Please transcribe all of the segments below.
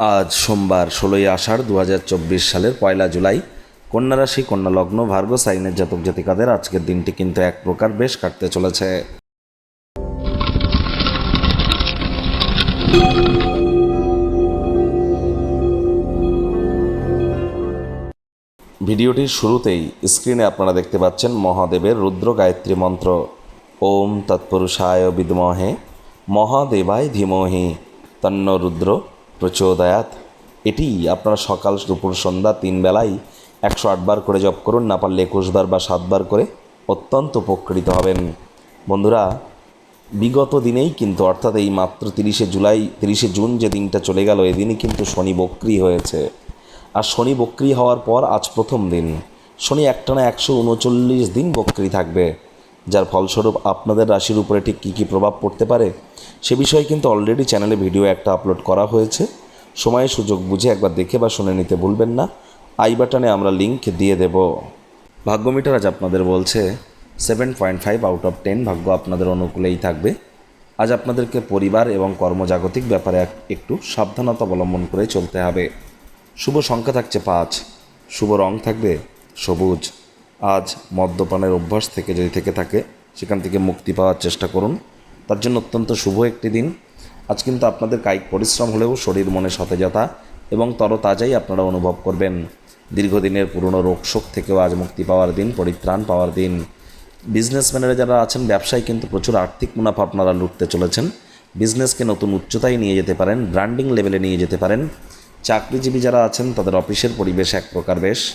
আজ সোমবার ষোলোই আষাঢ় দু হাজার চব্বিশ সালের পয়লা জুলাই। কন্যা রাশি, কন্যা লগ্ন, ভার্গ, সাইনের জাতক জাতিকাদের আজকের দিনটি কিন্তু এক প্রকার বেশ কাটতে চলেছে। ভিডিওটির শুরুতেই স্ক্রিনে আপনারা দেখতে পাচ্ছেন মহাদেবের রুদ্র গায়ত্রী মন্ত্র। ওম তৎপুরুষায় বিদমহে। মহাদেবায় ধীমহি। তন্ন রুদ্র। প্রচোদয়াত। এটি আপনারা সকাল দুপুর সন্ধ্যা তিন বেলায় একশো আটবার করে জপ করুন, না পারলে একুশবার বা সাতবার করে অত্যন্ত উপকৃত হবেন। বন্ধুরা, বিগত দিনেই কিন্তু, অর্থাৎ এই মাত্র তিরিশে জুলাই, তিরিশে জুন যে দিনটা চলে গেল, এদিনই কিন্তু শনি বক্রি হয়েছে। আর শনি বক্রি হওয়ার পর আজ প্রথম দিন। শনি একটানা একশো উনচল্লিশ দিন বক্রি থাকবে। যার ফলস্বরূপ আপনাদের রাশির উপরে ঠিক কী কী প্রভাব পড়তে পারে, সে বিষয়ে কিন্তু অলরেডি চ্যানেলে ভিডিও একটা আপলোড করা হয়েছে। সময় সুযোগ বুঝে একবার দেখে বা শুনে নিতে ভুলবেন না। আই বাটনে আমরা লিঙ্ক দিয়ে দেব। ভাগ্যমিটার আজ আপনাদের বলছে seven point five out of ten ভাগ্য আপনাদের অনুকূলেই থাকবে। আজ আপনাদেরকে পরিবার এবং কর্মজাগতিক ব্যাপারে একটু সাবধানতা অবলম্বন করে চলতে হবে। শুভ সংখ্যা থাকছে পাঁচ, শুভ রং থাকবে সবুজ। আজ মদ্যপানের অভ্যাস থেকে যদি থেকে থাকে, সেখান থেকে মুক্তি পাওয়ার চেষ্টা করুন। তার জন্য অত্যন্ত শুভ একটি দিন। আজ কিন্তু আপনাদের কায়িক পরিশ্রম হলেও শরীর, মনে সতেজতা এবং তরতাজাই আপনারা অনুভব করবেন। দীর্ঘদিনের পুরনো রোগশোক থেকেও আজ মুক্তি পাওয়ার দিন, পরিত্রাণ পাওয়ার দিন। বিজনেসম্যানেরা যারা আছেন, ব্যবসায় কিন্তু প্রচুর আর্থিক মুনাফা আপনারা লুটতে চলেছেন। বিজনেসকে নতুন উচ্চতায় নিয়ে যেতে পারেন, ব্র্যান্ডিং লেভেলে নিয়ে যেতে পারেন। চাকরিজীবী যারা আছেন, তাদের অফিসের পরিবেশ এক প্রকার বেশ।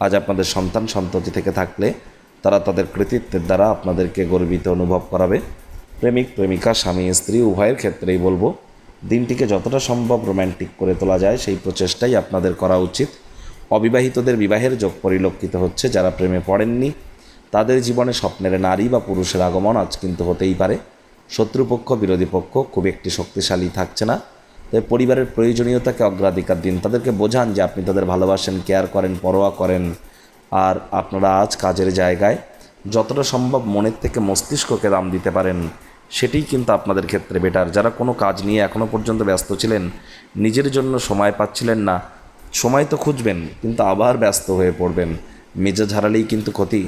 আজ আপনাদের সন্তান সন্ততি থেকে থাকলে তারা তাদের কৃতিত্বের দ্বারা আপনাদেরকে গর্বিত অনুভব করাবে। প্রেমিক, প্রেমিকা, স্বামী, স্ত্রী, উভয়ের ক্ষেত্রেই বলব, দিনটিকে যতটা সম্ভব রোম্যান্টিক করে তোলা যায়, সেই প্রচেষ্টাই আপনাদের করা উচিত। অবিবাহিতদের বিবাহের যোগ পরিলক্ষিত হচ্ছে, যারা প্রেমে পড়েননি, তাদের জীবনে স্বপ্নের নারী বা পুরুষের আগমন আজ কিন্তু হতেই পারে। শত্রুপক্ষ, বিরোধী পক্ষ খুব একটি শক্তিশালী থাকছে না। তাই পরিবারের প্রয়োজনীয়তাকে অগ্রাধিকার দিন। তাদেরকে বোঝান যে আপনি তাদের ভালোবাসেন কেয়ার করেন, পরোয়া করেন। আর আপনারা আজ কাজের জায়গায় যতটা সম্ভব মনের থেকে মস্তিষ্ককে দাম দিতে পারেন। সেটিই কিন্তু আপনাদের ক্ষেত্রে বেটার যারা কোনো কাজ নিয়ে এখনও পর্যন্ত ব্যস্ত ছিলেন, নিজের জন্য সময় পাচ্ছিলেন না। সময় তো খুঁজবেন, কিন্তু আবার ব্যস্ত হয়ে পড়বেন। মেজাজ হারালেই কিন্তু ক্ষতি।